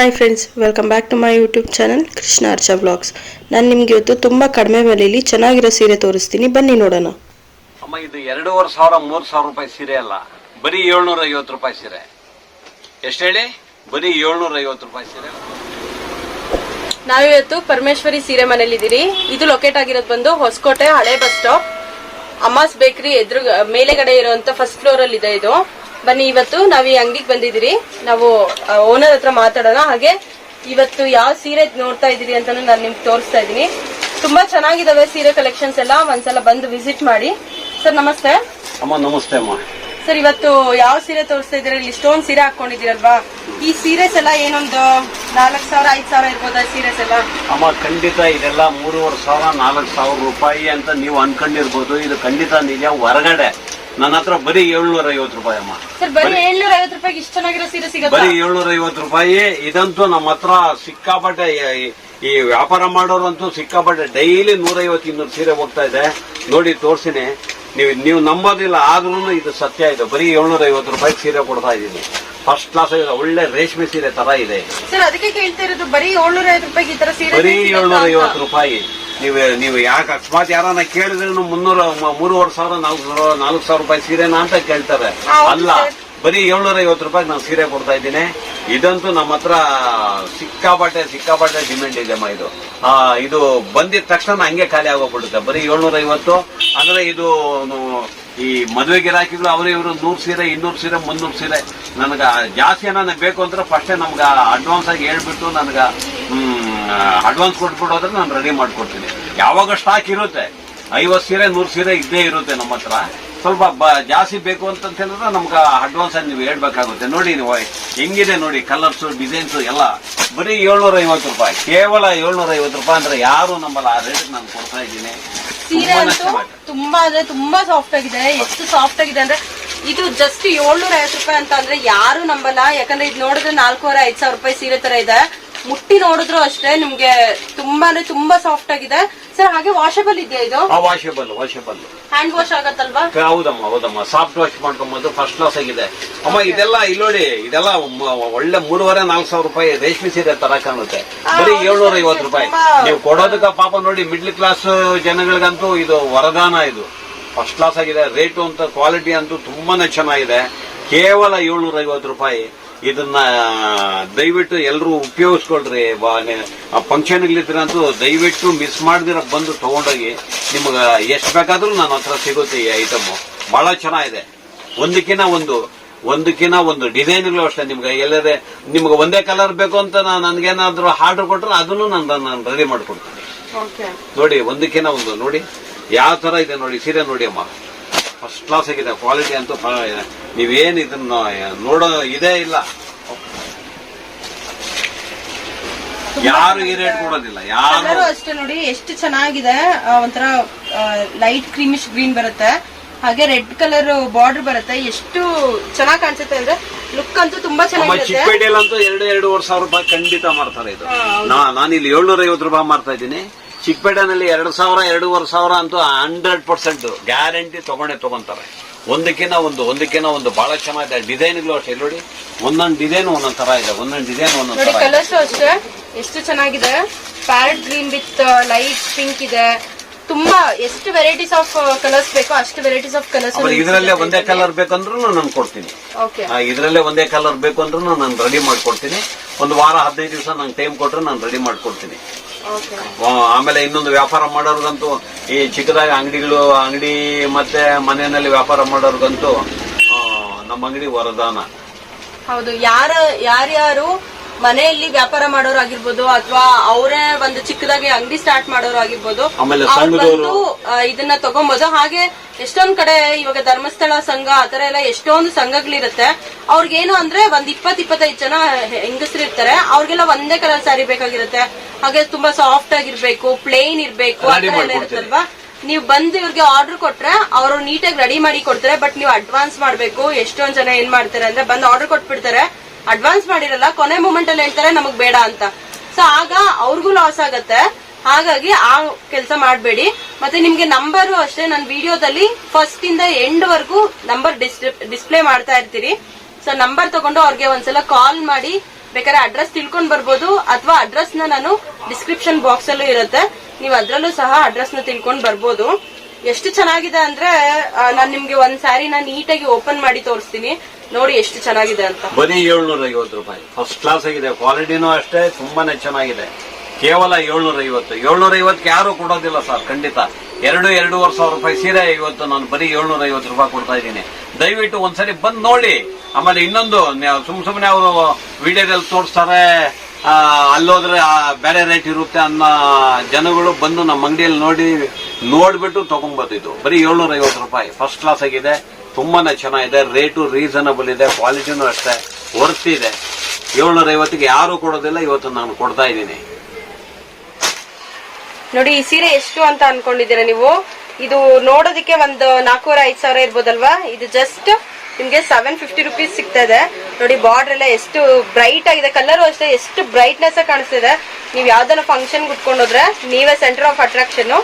Hi friends welcome back to my YouTube channel Krishna Archa vlogs ನಾನು ನಿಮ್ಗೆ ಇವತ್ತು ತುಂಬ ಕಡಿಮೆ ಬೆಲೆಯಲ್ಲಿ ಚೆನ್ನಾಗಿರೋ ಸೀರೆ ತೋರಿಸ್ತೀನಿ. ಬನ್ನಿ ನೋಡೋಣ. ಅಮ್ಮ ಇದು ಎರಡೂವರೆ ಸಾವಿರ ಮೂರು ಸಾವಿರ ರೂಪಾಯಿ ಸೀರೆ ಅಲ್ಲ. ಬರೀ ಏಳ್ನೂರ ಐವತ್ತು ರೂಪಾಯಿ ಸೀರೆ. ಎಷ್ಟು ಹೇಳಿ? ಬರೀ ಏಳ್ನೂರ ಐವತ್ತು ರೂಪಾಯಿ ಸೀರೆ ನಾವಿವತ್ತು ಪರಮೇಶ್ವರಿ ಸೀರೆ ಮನೇಲಿದ್ದೀರಿ. ಇದು ಲೊಕೇಟ್ ಆಗಿರೋದು ಬಂದು ಹೊಸಕೋಟೆ ಹಳೆ ಬಸ್ ಸ್ಟಾಪ್. ಅಮ್ಮಾಸ್ ಬೇಕರಿ ಎದುರು ಮೇಲೆಗಡೆ ಇರುವಂತ ಫಸ್ಟ್ ಫ್ಲೋರ್ ಅಲ್ಲಿ ಇದೆ ಇದು. ಬನ್ನಿ ಇವತ್ತು ನಾವ್ ಈ ಅಂಗಡಿಗೆ ಬಂದಿದ್ದೀರಿ. ನಾವು ಓನರ್ ಹತ್ರ ಮಾತಾಡೋಣ. ಹಾಗೆ ಇವತ್ತು ಯಾವ ಸೀರೆ ನೋಡ್ತಾ ಇದೀರಿ ಅಂತ ನಾನು ನಿಮ್ಗೆ ತೋರಿಸ್ತಾ ಇದೀನಿ ತುಂಬಾ ಚೆನ್ನಾಗಿದಾವೆ ಸೀರೆ ಕಲೆಕ್ಷನ್ಸ್ ಎಲ್ಲ. ಒಂದ್ಸಲ ಬಂದು ವಿಸಿಟ್ ಮಾಡಿ. ಸರ್ ನಮಸ್ತೆ. ಅಮ್ಮ ನಮಸ್ತೆ ಅಮ್ಮ. ಸರ್ ಇವತ್ತು ಯಾವ ಸೀರೆ ತೋರಿಸ್ತಾ ಇದೀರ ಇಲ್ಲಿ ಸ್ಟೋನ್ ಸೀರೆ ಹಾಕೊಂಡಿದ್ದೀರಲ್ವಾ? ಈ ಸೀರೆಸ್ ಎಲ್ಲ ಏನೊಂದು? ನಾಲ್ಕು ಸಾವಿರ ಐದು ಸಾವಿರ ಇರ್ಬೋದಾ ಸೀರೆಸ್ ಎಲ್ಲ? ಅಮ್ಮ ಖಂಡಿತ ಇದೆಲ್ಲ ಮೂರುವರೆ ಸಾವಿರ ನಾಲ್ಕು ಸಾವಿರ ರೂಪಾಯಿ ಅಂತ ನೀವು ಅನ್ಕೊಂಡಿರ್ಬೋದು. ಇದು ಖಂಡಿತ ನಿಜ ಹೊರಗಡೆ. ನನ್ನ ಹತ್ರ ಬರೀ ಏಳ್ನೂರ ಐವತ್ತು ರೂಪಾಯಿ ಅಮ್ಮ. ಸರ್ ಬರೀ ಏಳ್ನೂರ ಐವತ್ತು ರೂಪಾಯಿಗೆ ಇಷ್ಟು ಚೆನ್ನಾಗಿರೋ ಸೀರೆ ಸಿಗತ್ತಾ? ಬರೀ ಏಳ್ನೂರ ಐವತ್ತು ರೂಪಾಯಿ. ಇದಂತೂ ನಮ್ಮ ಹತ್ರ ಸಿಕ್ಕಾಪಟ್ಟೆ ಈ- ಈ ವ್ಯಾಪಾರ ಮಾಡೋರಂತೂ ಸಿಕ್ಕಾಪಟ್ಟೆ ಡೈಲಿ ನೂರೈವತ್ತು ಇನ್ನೂರು ಸೀರೆ ಹೋಗ್ತಾ ಇದೆ. ನೋಡಿ ತೋರ್ಸಿನಿ. ನೀವು ನೀವು ನಂಬೋದಿಲ್ಲ ಆದ್ರೂ ಇದು ಸತ್ಯ ಇದೆ. ಬರೀ ಏಳ್ನೂರ ಐವತ್ತು ರೂಪಾಯಿ ಸೀರೆ ಕೊಡ್ತಾ ಇದ್ದೀನಿ. ಫಸ್ಟ್ ಕ್ಲಾಸ್ ಇದೆ ಒಳ್ಳೆ ರೇಷ್ಮೆ ಸೀರೆ ತರ ಇದೆ. ಸರ್ ಅದಕ್ಕೆ ಕೇಳ್ತಾ ಇರೋದು ಬರೀ ಏಳ್ನೂರ ಐವತ್ತು ರೂಪಾಯಿಗೆ ಈ ತರ ಸೀರೆ ಬರೀ ಸಿಗತ್ತಾ ಏಳ್ನೂರ ಅಂತ. ಐವತ್ತು ರೂಪಾಯಿ. ನೀವು ನೀವು ಯಾಕೆ ಅಕಸ್ಮಾತ್ ಯಾರನ್ನ ಕೇಳಿದ್ರು ಮುನ್ನೂರ ಮೂರುವರೆ ಸಾವಿರ ನಾಲ್ಕು ಸಾವಿರ ನಾಲ್ಕು ಸಾವಿರ ರೂಪಾಯಿ ಸೀರೆನಾ ಅಂತ ಕೇಳ್ತಾರೆ. ಅಲ್ಲ. ಬರೀ ಏಳ್ನೂರ ಐವತ್ತು ರೂಪಾಯಿ ನಾನು ಸೀರೆ ಕೊಡ್ತಾ ಇದ್ದೀನಿ. ಇದಂತೂ ನಮ್ಮ ಹತ್ರ ಸಿಕ್ಕಾಪಟ್ಟೆ ಸಿಕ್ಕಾಪಟ್ಟೆ ಡಿಮ್ಯಾಂಡ್ ಇದೆ ಅಮ್ಮ ಇದು. ಇದು ಬಂದಿದ ತಕ್ಷಣ ಹಂಗೆ ಖಾಲಿ ಆಗೋಗ್ಬಿಡುತ್ತೆ. ಬರೀ ಏಳ್ನೂರ ಐವತ್ತು ಅಂದ್ರೆ ಇದು ಈ ಮದುವೆ ಗಿರಾಕಿಗಳು ಅವರು ಇವರು ನೂರು ಸೀರೆ ಇನ್ನೂರು ಸೀರೆ ಮುನ್ನೂರು ಸೀರೆ. ನನಗ ಜಾಸ್ತಿ ಏನಾನ ಬೇಕು ಅಂದ್ರೆ ಫಸ್ಟೇ ನಮ್ಗೆ ಅಡ್ವಾನ್ಸ್ ಆಗಿ ಹೇಳ್ಬಿಟ್ಟು ನನಗೆ ಅಡ್ವಾನ್ಸ್ ಕೊಟ್ಬಿಟ್ಟು ಹೋದ್ರೆ ನಾನು ರೆಡಿ ಮಾಡ್ಕೊಡ್ತೀನಿ. ಯಾವಾಗ ಸ್ಟಾಕ್ ಇರುತ್ತೆ? ಐವತ್ತು ಸೀರೆ ನೂರು ಸೀರೆ ಇದ್ದೇ ಇರುತ್ತೆ ನಮ್ಮ ಹತ್ರ. ಸ್ವಲ್ಪ ಬ- ಜಾಸ್ತಿ ಬೇಕು ಅಂತಂತ ಹೇಳಿದ್ರೆ ನಮ್ಗೆ ಅಡ್ವಾನ್ಸ್ ಆಗಿ ನೀವು ಹೇಳ್ಬೇಕಾಗುತ್ತೆ. ನೋಡಿ ನೀವು ಹೆಂಗಿದೆ ನೋಡಿ ಕಲರ್ಸ್ ಡಿಸೈನ್ಸ್ ಎಲ್ಲ. ಬರೀ ಏಳ್ನೂರ ಐವತ್ತು ರೂಪಾಯಿ. ಕೇವಲ ಏಳ್ನೂರ ಐವತ್ತು ರೂಪಾಯಿ ಅಂದ್ರೆ ಯಾರು ನಮ್ಮಲ್ಲ ಆ ರೇಟ್ ನಾನು ಕೊಡ್ತಾ ಇದ್ದೀನಿ. ಸೀರೆ ಅಂತೂ ತುಂಬಾ ಅಂದ್ರೆ ತುಂಬಾ ಸಾಫ್ಟ್ ಆಗಿದೆ. ಎಷ್ಟು ಸಾಫ್ಟ್ ಆಗಿದೆ ಅಂದ್ರೆ ಇದು ಜಸ್ಟ್ ಏಳ್ನೂರ ಐವತ್ತು ರೂಪಾಯಿ ಅಂತ ಅಂದ್ರೆ ಯಾರು ನಂಬಲ್ಲ. ಯಾಕಂದ್ರೆ ಇದು ನೋಡಿದ್ರೆ ನಾಲ್ಕೂವರೆ ಐದ್ ಸಾವಿರ ರೂಪಾಯಿ ಸೀರೆ ತರ ಇದೆ. ಮುಟ್ಟಿ ನೋಡಿದ್ರು ಅಷ್ಟೇ ನಿಮ್ಗೆ ತುಂಬಾನೇ ತುಂಬಾ ಸಾಫ್ಟ್ ಆಗಿದೆ. ಸರ್ ಹಾಗೆ ವಾಷಬಲ್ ಇದೆಯಾ ಇದು? ವಾಷಬಲ್ ವಾಷಬಲ್ ಹ್ಯಾಂಡ್ ವಾಶ್ ಆಗತ್ತಲ್ವಾ? ಹೌದಮ್ಮ ಹೌದಮ್ಮ. ಸಾಫ್ಟ್ ವಾಶ್ ಮಾಡ್ಕೊಂಬೋದು ಫಸ್ಟ್ ಕ್ಲಾಸ್ ಆಗಿದೆ. ಅಮ್ಮ ಇದೆಲ್ಲ ಇಲ್ಲಿ ನೋಡಿ ಇದೆಲ್ಲ ಒಳ್ಳೆ ಮೂರುವರೆ ನಾಲ್ಕು ಸಾವಿರ ರೂಪಾಯಿ ರೇಷ್ಮೆ ಸೀರೆ ತರ ಕಾಣುತ್ತೆ. ಬರೀ ಏಳ್ನೂರ ಐವತ್ತು ರೂಪಾಯಿ. ನೀವು ಕೊಡೋದಕ್ಕ ಪಾಪ ನೋಡಿ ಮಿಡ್ಲ್ ಕ್ಲಾಸ್ ಜನಗಳಿಗಂತೂ ಇದು ವರದಾನ ಇದು. ಫಸ್ಟ್ ಕ್ಲಾಸ್ ಆಗಿದೆ. ರೇಟು ಅಂತ ಕ್ವಾಲಿಟಿ ಅಂತೂ ತುಂಬಾನೇ ಚೆನ್ನಾಗಿದೆ. ಕೇವಲ ಏಳ್ನೂರ ಐವತ್ತು ರೂಪಾಯಿ. ಇದನ್ನ ದಯವಿಟ್ಟು ಎಲ್ಲರೂ ಉಪಯೋಗಿಸ್ಕೊಳ್ರಿ. ಫಂಕ್ಷನ್ಗಳಿದ್ರಂತೂ ದಯವಿಟ್ಟು ಮಿಸ್ ಮಾಡ್ದಿರ ಬಂದು ತಗೊಂಡೋಗಿ ನಿಮ್ಗೆ ಎಷ್ಟು ಬೇಕಾದ್ರೂ ನನ್ನ ಹತ್ರ ಸಿಗುತ್ತೆ ಈ ಐಟಮ್ ಭಾಳ ಚೆನ್ನಾಗಿದೆ. ಒಂದಕ್ಕಿಂತ ಒಂದು ಒಂದಕ್ಕಿನ ಒಂದು ಡಿಸೈನ್ಗಳು ಅಷ್ಟೇ ನಿಮ್ಗೆ. ಎಲ್ಲದೆ ನಿಮ್ಗೆ ಒಂದೇ ಕಲರ್ ಬೇಕು ಅಂತ ನಾನು ನನ್ಗೇನಾದ್ರೂ ಆರ್ಡರ್ ಕೊಟ್ಟರೆ ಅದನ್ನು ನಾನು ನಾನು ರೆಡಿ ಮಾಡ್ಕೊಡ್ತೀನಿ. ನೋಡಿ ಒಂದಕ್ಕಿನ ಒಂದು ನೋಡಿ. ಯಾವ ತರ ಇದೆ ನೋಡಿ ಸೀರೆ ನೋಡಿ ಅಮ್ಮ. ಫಸ್ಟ್ ಕ್ಲಾಸ್ ಆಗಿದೆ ಕ್ವಾಲಿಟಿ ಅಂತೂ ಪರವಾಗಿದೆ ನೀವೇನು ಇದನ್ನ ನೋಡೋ ಇದೇ ಇಲ್ಲ. ಯಾರು ಈ ರೇಟ್ ಕೊಡೋದಿಲ್ಲ ಯಾರು ಅಷ್ಟೇ ನೋಡಿ ಎಷ್ಟು ಚೆನ್ನಾಗಿದೆ ಆ, ಒಂಥರ ಲೈಟ್ ಕ್ರೀಮಿಶ್ ಗ್ರೀನ್ ಬರುತ್ತೆ. ಹಾಗೆ ರೆಡ್ ಕಲರ್ ಬಾರ್ಡರ್ ಬರುತ್ತೆ. ಎಷ್ಟು ಚೆನ್ನಾಗಿ ಕಾಣಿಸುತ್ತೆ ಅಂದ್ರೆ ಲುಕ್ ಅಂತೂ ತುಂಬಾ ಚೆನ್ನಾಗಿ ಚಿಕ್ಕಪೇಟೆಯಲ್ಲಂತೂ ಎರಡು ಎರಡೂವರೆ ಸಾವಿರ ರೂಪಾಯಿ ಖಂಡಿತ ಮಾಡ್ತಾರೆ ಇದು. ನಾನು ಇಲ್ಲಿ ಏಳ್ನೂರ ಐವತ್ತು ರೂಪಾಯಿ ಮಾರ್ತಾ ಇದ್ದೀನಿ. ಚಿಕ್ಕಪೇಟೆನಲ್ಲಿ ಎರಡು ಸಾವಿರ ಎರಡೂವರೆ ಸಾವಿರ ಅಂತೂ ಹಂಡ್ರೆಡ್ ಪರ್ಸೆಂಟ್ ಗ್ಯಾರಂಟಿ ತಗೊಂಡೇ ತಗೊಂತಾರೆ. ಒಂದಕ್ಕಿಂತ ಒಂದು ಒಂದಕ್ಕಿಂತ ಒಂದು ಬಹಳ ಚೆನ್ನಾಗಿದೆ. ಡಿಸೈನ್ಗಳು ಅಷ್ಟೇ ನೋಡಿ. ಒಂದೊಂದು ಡಿಸೈನ್ ಒಂದೊಂದ್ ತರ ಇದೆ. ಒಂದೊಂದು ಡಿಸೈನ್ ಒಂದೊಂದ್ ನೋಡಿ ತರ ಕಲರ್ಸ್ ಅಷ್ಟೇ. ಎಷ್ಟು ಚೆನ್ನಾಗಿದೆ. Parrot green with light pink ಇದೆ. ತುಂಬಾ ಎಷ್ಟು ವೆರೈಟೀಸ್ ಆಫ್ ಕಲರ್ಸ್ ಬೇಕೋ ಅಷ್ಟು ವೆರೈಟೀಸ್ ಆಫ್ ಕಲರ್ಸ್ ಆಮೇಲೆ ಇದರಲ್ಲೇ ಒಂದೇ ಕಲರ್ ಬೇಕಂದ್ರೂ ನಾನು ಕೊಡ್ತೀನಿ. ಓಕೆ ಆ, ಇದರಲ್ಲೇ ಒಂದೇ ಕಲರ್ ಬೇಕು ಅಂದ್ರೂ ನಾನು ರೆಡಿ ಮಾಡ್ಕೊಡ್ತೀನಿ. ಒಂದು ವಾರ ಹದಿನೈದು ದಿವಸ ನಂಗೆ ಟೈಮ್ ಕೊಟ್ರೆ ನಾನು ರೆಡಿ ಮಾಡ್ಕೊಡ್ತೀನಿ. ಆಮೇಲೆ ಇನ್ನೊಂದು ವ್ಯಾಪಾರ ಮಾಡೋರ್ಗಂತೂ ಈ ಚಿಕ್ಕದಾಗಿ ಅಂಗಡಿಗಳು ಅಂಗಡಿ ಮತ್ತೆ ಮನೆಯಲ್ಲಿ ವ್ಯಾಪಾರ ಮಾಡೋರ್ಗಂತೂ ನಮ್ಮ ಅಂಗಡಿ ವರದಾನ. ಹೌದು ಯಾರ ಯಾರ್ಯಾರು ಮನೆಯಲ್ಲಿ ವ್ಯಾಪಾರ ಮಾಡೋರು ಆಗಿರ್ಬೋದು ಅಥವಾ ಅವರೇ ಒಂದು ಚಿಕ್ಕದಾಗಿ ಅಂಗಡಿ ಸ್ಟಾರ್ಟ್ ಮಾಡೋರು ಆಗಿರ್ಬೋದು. ಬಂದು, ಇದನ್ನ ತಗೊಂಬೋದು. ಹಾಗೆ ಎಷ್ಟೊಂದ್ ಕಡೆ ಇವಾಗ ಧರ್ಮಸ್ಥಳ ಸಂಘ ಆತರ ಎಲ್ಲ ಎಷ್ಟೊಂದು ಸಂಘಗಳಿರುತ್ತೆ. ಅವ್ರಿಗೇನು ಅಂದ್ರೆ ಒಂದ್ ಇಪ್ಪತ್ ಇಪ್ಪತ್ತೈದು ಜನ ಹೆಂಗಸರು ಇರ್ತಾರೆ. ಅವ್ರಿಗೆಲ್ಲ ಒಂದೇ ಕಲರ್ ಸ್ಯಾರಿ ಬೇಕಾಗಿರುತ್ತೆ. ಹಾಗೆ ತುಂಬಾ ಸಾಫ್ಟ್ ಆಗಿರ್ಬೇಕು ಪ್ಲೇನ್ ಇರ್ಬೇಕು ಎಲ್ಲ. ಇರುತ್ತಲ್ವಾ? ನೀವು ಬಂದು ಇವ್ರಿಗೆ ಆರ್ಡರ್ ಕೊಟ್ರೆ ಅವರು ನೀಟಾಗಿ ರೆಡಿ ಮಾಡಿ ಕೊಡ್ತಾರೆ. ಬಟ್ ನೀವು ಅಡ್ವಾನ್ಸ್ ಮಾಡ್ಬೇಕು ಎಷ್ಟೊಂದ್ ಜನ ಏನ್ ಮಾಡ್ತಾರೆ ಅಂದ್ರೆ ಬಂದು ಆರ್ಡರ್ ಕೊಟ್ಬಿಡ್ತಾರೆ. ಅಡ್ವಾನ್ಸ್ ಮಾಡಿರಲ್ಲ, ಕೊನೆ ಮೂಮೆಂಟ್ ಅಲ್ಲಿ ಹೇಳ್ತಾರೆ ನಮಗ್ ಬೇಡ ಅಂತ. ಸೊ ಆಗ ಅವ್ರಿಗೂ ಲಾಸ್ ಆಗತ್ತೆ. ಹಾಗಾಗಿ ಆ ಕೆಲಸ ಮಾಡಬೇಡಿ. ಮತ್ತೆ ನಿಮ್ಗೆ ನಂಬರ್ ಅಷ್ಟೇ ನನ್ನ ವಿಡಿಯೋದಲ್ಲಿ ಫಸ್ಟ್ ಇಂದ ಎಂಡ್ ವರ್ಗೂ ನಂಬರ್ ಡಿಸ್ಪ್ಲೇ ಮಾಡ್ತಾ ಇರ್ತೀರಿ. ಸೊ ನಂಬರ್ ತಗೊಂಡು ಅವ್ರಿಗೆ ಒಂದ್ಸಲ ಕಾಲ್ ಮಾಡಿ, ಬೇಕಾದ್ರೆ ಅಡ್ರೆಸ್ ತಿಳ್ಕೊಂಡ್ ಬರ್ಬೋದು, ಅಥವಾ ಅಡ್ರೆಸ್ನ ನಾನು ಡಿಸ್ಕ್ರಿಪ್ಷನ್ ಬಾಕ್ಸ್ ಅಲ್ಲೂ ಇರುತ್ತೆ. ನೀವು ಅದ್ರಲ್ಲೂ ಸಹ ಅಡ್ರೆಸ್ನ ತಿಳ್ಕೊಂಡ್ ಬರ್ಬೋದು. ಎಷ್ಟು ಚೆನ್ನಾಗಿದೆ ಅಂದ್ರೆ ನಾನು ನಿಮ್ಗೆ ಒಂದ್ ನಾನು ನೀಟಾಗಿ ಓಪನ್ ಮಾಡಿ ತೋರಿಸ್ತೀನಿ. ನೋಡಿ ಎಷ್ಟು ಚೆನ್ನಾಗಿದೆ ಅಂತ. ಬರೀ ಏಳ್ನೂರ ಐವತ್ತು ರೂಪಾಯಿ. ಫಸ್ಟ್ ಕ್ಲಾಸ್ ಆಗಿದೆ. ಕ್ವಾಲಿಟಿನೂ ಅಷ್ಟೇ, ತುಂಬಾನೇ ಚೆನ್ನಾಗಿದೆ. ಕೇವಲ ಏಳ್ನೂರ ಐವತ್ತು ಏಳ್ನೂರ ಐವತ್ತಕ್ಕೆ ಯಾರು ಕೊಡೋದಿಲ್ಲ ಸರ್, ಖಂಡಿತ. ಎರಡು, ಎರಡೂವರೆ ಸಾವಿರ ರೂಪಾಯಿ ಸೀರೆ ಇವತ್ತು ನಾನು ಬರೀ ಏಳ್ನೂರ ಐವತ್ತು ರೂಪಾಯಿ ಕೊಡ್ತಾ ಇದ್ದೀನಿ. ದಯವಿಟ್ಟು ಒಂದ್ಸರಿ ಬಂದು ನೋಡಿ. ಆಮೇಲೆ ಇನ್ನೊಂದು ಸುಮ್ ಸುಮ್ಮನೆ ಅವರು ವಿಡಿಯೋದಲ್ಲಿ ತೋರಿಸ್ತಾರೆ ಅಲ್ಲೋದ್ರೆ ಬೇರೆ ರೇಟ್ ಇರುತ್ತೆ ಅನ್ನೋ ಜನಗಳು ಬಂದು ನಮ್ಮ ಅಂಗಡಿಯಲ್ಲಿ ನೋಡಿ ನೋಡ್ಬಿಟ್ಟು ತಗೊಂಡ್ಬಂದಿದ್ದು ಬರೀ ಏಳ್ನೂರ ಐವತ್ತು ರೂಪಾಯಿ. ಫಸ್ಟ್ ಕ್ಲಾಸ್ ಆಗಿದೆ. ತುಂಬಾನೇ ಚೆನ್ನಾಗಿದೆ. ರೇಟು ರೀಸನಬಲ್ ಇದೆ. ಕ್ವಾಲಿಟಿನೂ ಅಷ್ಟೇ. ವರ್ತ್ ಇದೆ. ಏಳ್ನೂರ ಐವತ್ತಿಗೆ ಯಾರು ಕೊಡೋದಿಲ್ಲ. ಇವತ್ತು ನಾನು ಕೊಡ್ತಾ ಇದ್ದೀನಿ. ನೋಡಿ, ಈ ಸೀರೆ ಎಷ್ಟು ಅಂತ ಅನ್ಕೊಂಡಿದ್ದೀರಾ ನೀವು? ಇದು ನೋಡೋದಕ್ಕೆ ಒಂದು ನಾಲ್ಕೂವರೆ ಐದು ಸಾವಿರ ಇರ್ಬೋದಲ್ವಾ? ಇದು ಜಸ್ಟ್ ನಿಮ್ಗೆ ಸೆವೆನ್ ಫಿಫ್ಟಿ ರುಪೀಸ್ ಸಿಗ್ತಾ ಇದೆ ನೋಡಿ ಬಾರ್ಡರ್ ಎಲ್ಲ ಎಷ್ಟು ಬ್ರೈಟ್ ಆಗಿದೆ. ಕಲರ್ ಅಷ್ಟೇ, ಎಷ್ಟು ಬ್ರೈಟ್ನೆಸ್ ಕಾಣಿಸ್ತಿದೆ. ನೀವು ಯಾವ್ದನ್ನ ಫಂಕ್ಷನ್ ಉಟ್ಕೊಂಡೋದ್ರೆ ನೀವೇ ಸೆಂಟರ್ ಆಫ್ ಅಟ್ರಾಕ್ಷನ್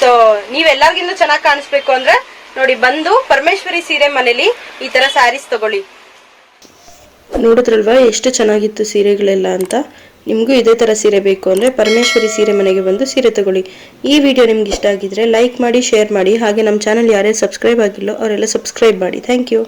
ಸೊ ನೀವೆಲ್ಲರಿಗಿಂತ ಚೆನ್ನಾಗಿ ಕಾಣಿಸ್ಬೇಕು ಅಂದ್ರೆ ನೋಡಿ ಬಂದು ಪರಮೇಶ್ವರಿ ಸೀರೆ ಮನೇಲಿ ಈ ತರ ಸ್ಯಾರೀಸ್ ತಗೊಳ್ಳಿ. ನೋಡಿದ್ರಲ್ವಾ, ಎಷ್ಟು ಚೆನ್ನಾಗಿತ್ತು ಸೀರೆಗಳೆಲ್ಲ ಅಂತ? ನಿಮಗೂ ಇದೇ ಥರ ಸೀರೆ ಬೇಕು ಅಂದರೆ ಪರಮೇಶ್ವರಿ ಸೀರೆ ಮನೆಗೆ ಬಂದು ಸೀರೆ ತಗೊಳ್ಳಿ. ಈ ವಿಡಿಯೋ ನಿಮ್ಗೆ ಇಷ್ಟ ಆಗಿದ್ರೆ ಲೈಕ್ ಮಾಡಿ, ಶೇರ್ ಮಾಡಿ. ಹಾಗೆ ನಮ್ಮ ಚಾನಲ್ ಯಾರೇ ಸಬ್ಸ್ಕ್ರೈಬ್ ಆಗಿಲ್ಲೋ, ಅವರೆಲ್ಲ ಸಬ್ಸ್ಕ್ರೈಬ್ ಮಾಡಿ. Thank you